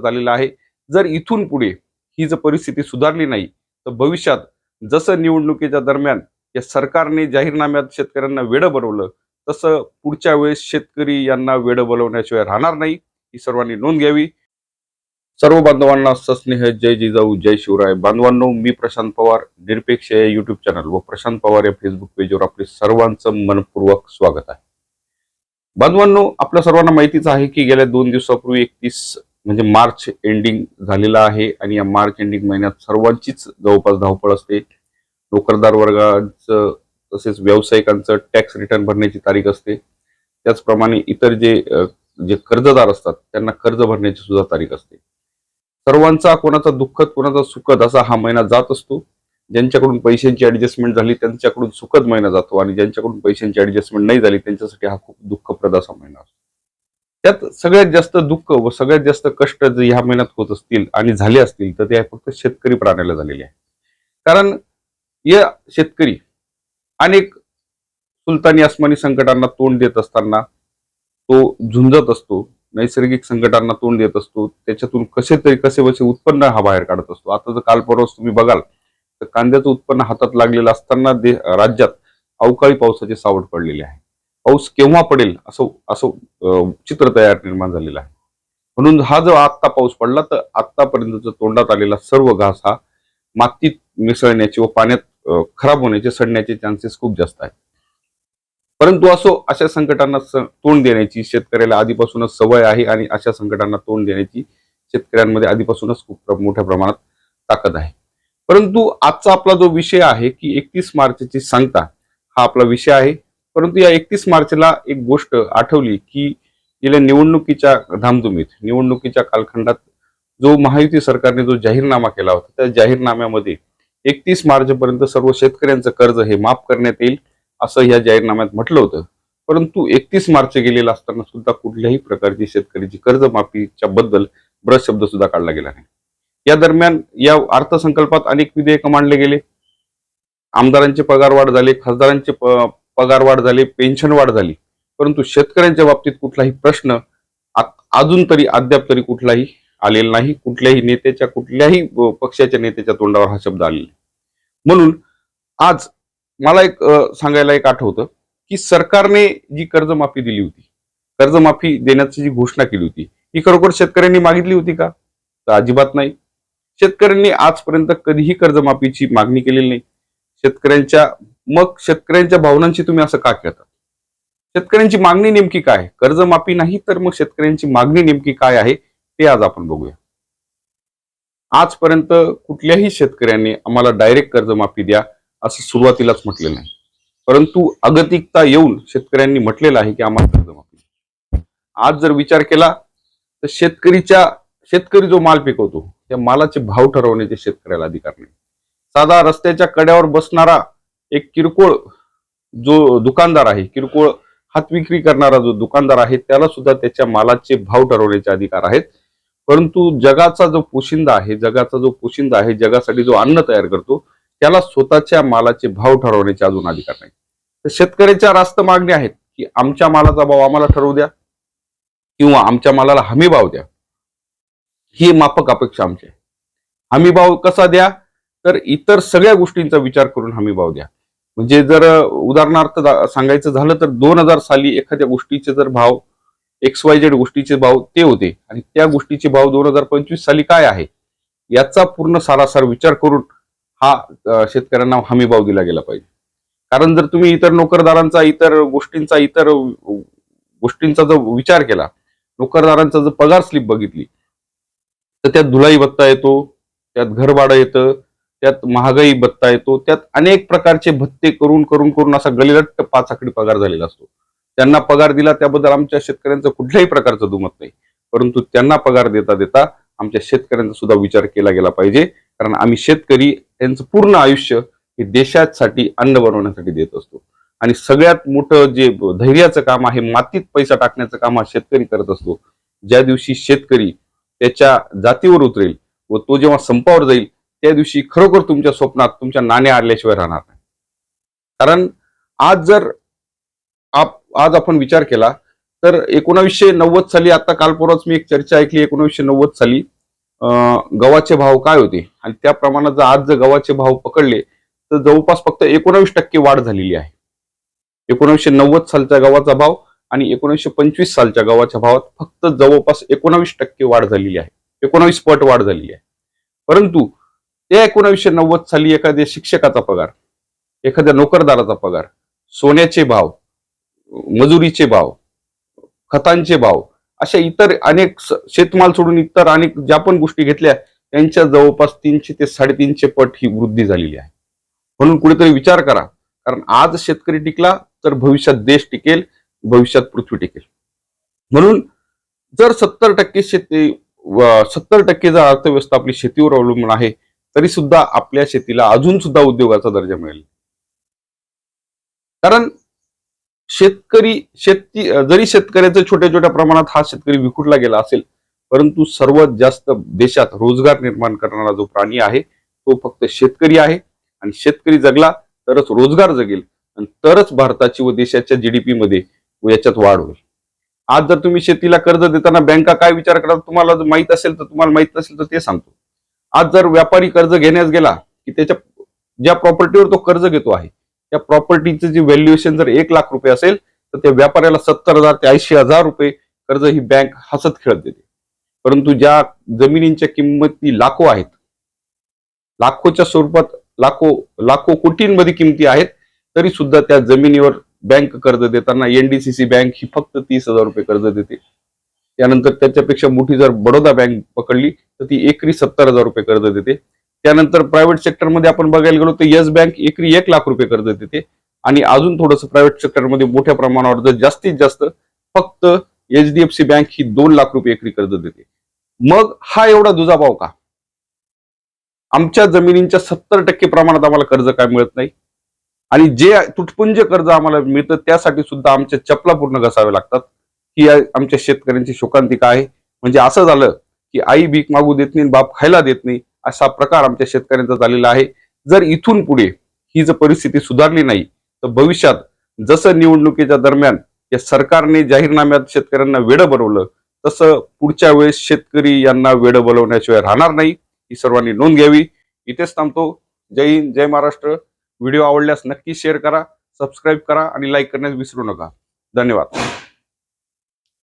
झालेला आहे. जर इथून पुढे ही जर परिस्थिती सुधारली नाही तर भविष्यात जसं निवडणुकीच्या दरम्यान या सरकारने जाहीरनाम्यात शेतकऱ्यांना वेडं बनवलं तसं पुढच्या वेळेस शेतकरी यांना वेडं बनवण्याशिवाय राहणार नाही ही सर्वांनी नोंद घ्यावी. सर्व बांधवांना सस्नेह जय जिजाऊ जय शिवराय. बांधवांनो मी प्रशांत पवार निरपेक्ष या युट्यूब चॅनल व प्रशांत पवार या फेसबुक पेजवर आपले सर्वांचं मनपूर्वक स्वागत आहे. बांधवांनो आपल्या सर्वांना माहितीच आहे की गेल्या दोन दिवसापूर्वी एकतीस म्हणजे मार्च एंडिंग झालेला आहे आणि या मार्च एंडिंग महिन्यात सर्वांचीच जवळपास धावपळ असते. नोकरदार वर्गाचं तसेच व्यावसायिकांचं टॅक्स रिटर्न भरण्याची तारीख असते. त्याचप्रमाणे इतर जे जे कर्जदार असतात त्यांना कर्ज भरण्याची सुद्धा तारीख असते. सर्वांचा कोणाचा दुःखद कोणाचा सुखद असा हा महिना जात असतो. ज्यांच्याकडून पैशांची ऍडजस्टमेंट झाली त्यांच्याकडून सुखद महिना जातो आणि ज्यांच्याकडून पैशांची ऍडजस्टमेंट नाही झाली त्यांच्यासाठी हा खूप दुःखप्रद असा महिना असतो. त्यात सगळ्यात जास्त दुःख व सगळ्यात जास्त कष्ट जर ह्या महिन्यात होत असतील आणि झाले असतील तर ते फक्त शेतकरी प्राण्याला झालेले आहे. कारण या शेतकरी अनेक सुलतानी आसमानी संकटांना तोंड देत असताना तो झुंजत असतो नैसर्गिक संकटांना तोंड देत असतो त्याच्यातून कसे तरी कसे बसे उत्पन्न हा बाहेर काढत असतो. आता जर काल परवाच तुम्ही बघाल तर कांद्याचं उत्पन्न हातात लागलेलं असताना दे राज्यात अवकाळी पावसाचे सावट पडलेले आहे. पाऊस केव्हा पडेल असं असं चित्र तयार निर्माण झालेलं आहे. म्हणून हा जो आत्ता पाऊस पडला तर आत्तापर्यंतचा तोंडात आलेला सर्व घास हा मातीत मिसळण्याची व पाण्यात खराब होण्याचे सडण्याचे चान्सेस खूप जास्त आहेत. परंतु असो अशा संकटांना तोंड देण्याची शेतकऱ्याला आधीपासूनच सवय आहे आणि अशा संकटांना तोंड देण्याची शेतकऱ्यांमध्ये आधीपासूनच खूप मोठ्या प्रमाणात ताकद आहे. परंतु आजचा आपला जो विषय आहे की एकतीस मार्चची सांगता हा आपला विषय आहे. परंतु या एकतीस मार्चला एक गोष्ट आठवली की गेल्या निवडणुकीच्या धामधुमीत निवडणुकीच्या कालखंडात जो महायुती सरकारने जो जाहीरनामा केला होता त्या जाहीरनाम्यामध्ये एकतीस मार्चपर्यंत सर्व शेतकऱ्यांचं कर्ज हे माफ करण्यात येईल असं या जाहीरनाम्यात म्हटलं होतं. परंतु एकतीस मार्च गेलेला असताना सुद्धा कुठल्याही प्रकारची शेतकऱ्याची कर्जमाफीच्या बद्दल ब्रश शब्द सुद्धा काढला गेला नाही. या दरम्यान या अर्थसंकल्पात अनेक विधेयक मांडले गेले. आमदारांचे पगार वाढ झाले खासदारांचे पगार वाढ झाले पेन्शन वाढ झाली. परंतु शेतकऱ्यांच्या बाबतीत कुठलाही प्रश्न अजून तरी अद्याप तरी कुठलाही आलेला नाही. कुठल्याही नेत्याच्या कुठल्याही पक्षाच्या नेत्याच्या तोंडावर हा शब्द आलेला नाही. म्हणून आज मला एक सांगायला एक आठवतं की सरकारने जी कर्जमाफी दिली होती कर्जमाफी देण्याची जी घोषणा केली होती ही खरोखर शेतकऱ्यांनी मागितली होती का? तर अजिबात नाही. शेतकऱ्यांनी आजपर्यंत कधीही कर्जमाफीची मागणी केलेली नाही. शेतकऱ्यांच्या मग शेतकऱ्यांच्या भावनांशी तुम्ही असं का खेळता? शेतकऱ्यांची मागणी नेमकी काय आहे? कर्जमाफी नाही तर मग शेतकऱ्यांची मागणी नेमकी काय आहे? ते आज आपण बघूया. आजपर्यंत कुठल्याही शेतकऱ्यांनी आम्हाला डायरेक्ट कर्जमाफी द्या असं सुरुवातीलाच म्हटलेलं नाही. परंतु अगतिकता येऊन शेतकऱ्यांनी म्हटलेलं आहे की आम्हाला कर्जमाफी आज जर विचार केला तर शेतकरीच्या शेतकरी जो माल पिकवतो त्या मालाचे भाव ठरवण्याचे शेतकऱ्याला अधिकार नाही. साधा रस्त्याच्या कड्यावर बसणारा एक किरकोळ जो दुकानदार आहे किरकोळ हात विक्री करणारा जो दुकानदार आहे त्याला सुद्धा त्याच्या मालाचे भाव ठरवण्याचे अधिकार आहेत. परंतु जगाचा जो पोशिंदा आहे जगाचा जो पोशिंदा आहे जगासाठी जो अन्न तयार करतो त्याला स्वतःच्या मालाचे भाव ठरवण्याचे अजून अधिकार नाही. तर शेतकऱ्याच्या रास्त मागण्या आहेत की आमच्या मालाचा भाव आम्हाला ठरवू द्या किंवा आमच्या मालाला हमी भाव द्या. ही मापक अपेक्षा आमची आहे. हमी भाव कसा द्या? तर इतर सगळ्या गोष्टींचा विचार करून हमी भाव द्या. म्हणजे जर उदाहरणार्थ सांगायचं झालं तर दोन हजार साली एखाद्या गोष्टीचे जर भाव एक्स वाय झेड गोष्टीचे भाव ते होते. आणि त्या गोष्टीचे भाव दोन हजार पंचवीस साली काय आहे? याचा पूर्ण सारासार विचार करून हा शेतकऱ्यांना हमी भाव दिला गेला पाहिजे. कारण जर तुम्ही इतर नोकरदारांचा इतर गोष्टींचा इतर गोष्टींचा जर विचार केला नोकरदारांचा जर पगार स्लिप बघितली तर त्यात धुलाई भत्ता येतो त्यात घर भाडं येतं त्यात महागाई भत्ता येतो त्यात अनेक प्रकारचे भत्ते करून करून करून असा गलिलट्ट पाच आकडी पगार झालेला असतो. त्यांना पगार दिला त्याबद्दल आमच्या शेतकऱ्यांचं कुठल्याही प्रकारचं दुमत नाही. परंतु त्यांना पगार देता देता आमच्या शेतकऱ्यांचा सुद्धा विचार केला गेला पाहिजे. कारण आम्ही शेतकरी यांचं पूर्ण आयुष्य हे देशासाठी अन्न बनवण्यासाठी देत असतो. आणि सगळ्यात मोठं जे धैर्याचं काम आहे मातीत पैसा टाकण्याचं काम हा शेतकरी करत असतो. ज्या दिवशी शेतकरी त्याच्या जातीवर उतरेल व तो जेव्हा संपावर जाईल त्या दिवशी खरोखर तुमच्या स्वप्नात तुमच्या नाण्या आल्याशिवाय राहणार नाही. कारण आज जर आप आज आपण विचार केला तर एकोणावीसशे नव्वद साली आता काल परवाच मी एक चर्चा ऐकली एकोणावीसशे नव्वद साली गव्हाचे भाव काय होते? आणि त्या प्रमाणात जर आज जर गव्हाचे भाव पकडले तर जवळपास फक्त एकोणावीस टक्के वाढ झालेली आहे. एकोणीसशे नव्वद सालच्या गव्हाचा भाव आणि एकोणीसशे पंचवीस सालच्या गव्हाच्या भावात फक्त जवळपास एकोणावीस टक्के वाढ झालेली आहे. एकोणावीस पट वाढ झालेली आहे. परंतु त्या एकोणावीसशे नव्वद साली एखाद्या शिक्षकाचा पगार एखाद्या नोकरदाराचा पगार सोन्याचे भाव मजुरीचे भाव खतांचे भाव अशा इतर अनेक शेतमाल सोडून इतर अनेक ज्या पण गोष्टी घेतल्या त्यांच्या जवळपास तीनशे ते साडेतीनशे पट ही वृद्धी झालेली आहे. म्हणून कुठेतरी विचार करा कारण आज शेतकरी टिकला तर भविष्यात देश टिकेल भविष्यात पृथ्वी टिकेल. म्हणून जर सत्तर टक्के शेती सत्तर टक्के जर अर्थव्यवस्था आपली शेतीवर अवलंबून आहे तरी सुद्धा आपल्या शेतीला अजून सुद्धा उद्योगाचा दर्जा मिळेल. कारण शेतकरी शेती जरी शेतकऱ्याचं छोट्या छोट्या प्रमाणात हा शेतकरी विखुटला गेला असेल परंतु सर्वात जास्त देशात रोजगार निर्माण करणारा जो प्राणी आहे तो फक्त शेतकरी आहे. आणि शेतकरी जगला तरच रोजगार जगेल आणि तरच भारताची व देशाच्या जीडीपी मध्ये व याच्यात वाढ होईल. आज जर तुम्ही शेतीला कर्ज देताना बँका काय विचार करतात तुम्हाला जर माहीत असेल तर तुम्हाला माहीत नसेल तर ते सांगतो. आज जर व्यापारी कर्ज घेण्यास गेला की त्याच्या ज्या प्रॉपर्टीवर तो कर्ज घेतो आहे त्या प्रॉपर्टीचं जे व्हॅल्युएशन जर एक लाख रुपये असेल तर त्या व्यापाऱ्याला सत्तर हजार ते ऐंशी हजार रुपये कर्ज ही बँक हसत खेळत देते. परंतु ज्या जमिनींच्या किंमती लाखो आहेत लाखोच्या स्वरूपात लाखो लाखो कोटींमध्ये किमती आहेत तरी सुद्धा त्या जमिनीवर बँक कर्ज देताना एनडीसीसी बँक ही फक्त तीस हजार रुपये कर्ज देते. त्यानंतर त्याच्यापेक्षा मोठी जर बडोदा बँक पकडली तर ती एकरी सत्तर हजार रुपये कर्ज देते. त्यानंतर प्रायव्हेट सेक्टरमध्ये आपण बघायला गेलो तर येस बँक एकरी एक लाख रुपये कर्ज देते. आणि अजून थोडंसं प्रायव्हेट सेक्टरमध्ये मोठ्या प्रमाणावर जर जास्तीत जास्त फक्त H D F C bank ही दोन लाख रुपये एकरी कर्ज देते. मग हा एवढा दुजाभाव का? आमच्या जमिनींच्या सत्तर टक्के प्रमाणात आम्हाला कर्ज काय मिळत नाही. आणि जे तुटपुंज कर्ज आम्हाला मिळतं त्यासाठी सुद्धा आमच्या चपला पूर्ण घसावे लागतात. ही आमच्या शेतकऱ्यांची शोकांतिका आहे? म्हणजे असं झालं की आई भीक मागू देत नाही बाप खायला देत नाही असा प्रकार आमच्या शेतकऱ्यांचा झालेला आहे. जर इथून पुढे ही जर परिस्थिती सुधारली नाही तर भविष्यात जसं निवडणुकीच्या दरम्यान या सरकारने जाहीरनाम्यात शेतकऱ्यांना वेडं बनवलं तसं पुढच्या वेळेस शेतकरी यांना वेडं बनवण्याशिवाय राहणार नाही. ही सर्वांनी नोंद घ्यावी. इथेच थांबतो. जय हिंद जय महाराष्ट्र. व्हिडिओ आवडल्यास नक्की शेअर करा सबस्क्राईब करा आणि लाईक करण्यास विसरू नका. धन्यवाद.